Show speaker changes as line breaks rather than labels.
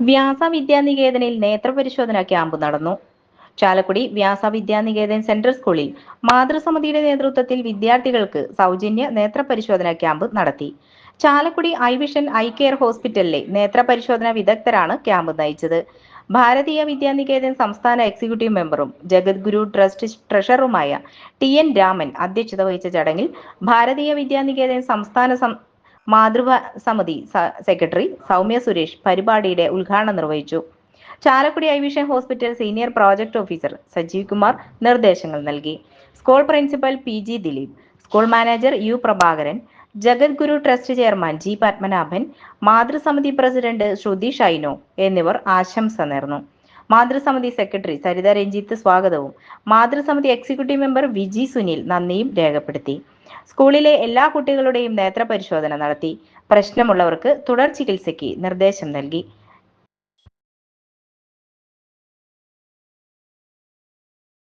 വ്യാസ വിദ്യാനികേതനിൽ നേത്രപരിശോധന camp നടന്നു. ചാലക്കുടി വ്യാസ Vidya Niketan central സ്കൂളിൽ മാതൃസമിതിയുടെ നേതൃത്വത്തിൽ വിദ്യാർത്ഥികൾക്ക് സൗജന്യ നേത്രപരിശോധന ക്യാമ്പ് നടത്തി. Chalakudy eye vision eye care ഹോസ്പിറ്റലിലെ നേത്രപരിശോധന വിദഗ്ധരാണ് ക്യാമ്പ് നയിച്ചത്. ഭാരതീയ വിദ്യാനികേതൻ സംസ്ഥാന എക്സിക്യൂട്ടീവ് മെമ്പറും ജഗദ്ഗുരു ട്രസ്റ്റ് ട്രഷററുമായ ടി എൻ രാമൻ അധ്യക്ഷത വഹിച്ച ചടങ്ങിൽ ഭാരതീയ വിദ്യാനികേതൻ സംസ്ഥാന മാതൃഭ സമിതി സെക്രട്ടറി സൗമ്യ സുരേഷ് പരിപാടിയുടെ ഉദ്ഘാടനം നിർവഹിച്ചു. Chalakudy I vision hospital senior project officer Sajeev Kumar നിർദ്ദേശങ്ങൾ നൽകി. School principal P G Dileep school manager U Prabhakaran Jagadguru trust chairman G Padmanabhan മാതൃസമിതി president ശ്രുതി ഷൈനോ എന്നിവർ ആശംസ നേർന്നു. മാതൃസമിതി സെക്രട്ടറി സരിത രഞ്ജിത്ത് സ്വാഗതവും മാതൃസമിതി എക്സിക്യൂട്ടീവ് മെമ്പർ വിജി സുനിൽ നന്ദിയും രേഖപ്പെടുത്തി. സ്കൂളിലെ എല്ലാ കുട്ടികളുടെയും നേത്ര പരിശോധന നടത്തി. പ്രശ്നമുള്ളവർക്ക് തുടർ ചികിത്സയ്ക്ക് നിർദ്ദേശം നൽകി.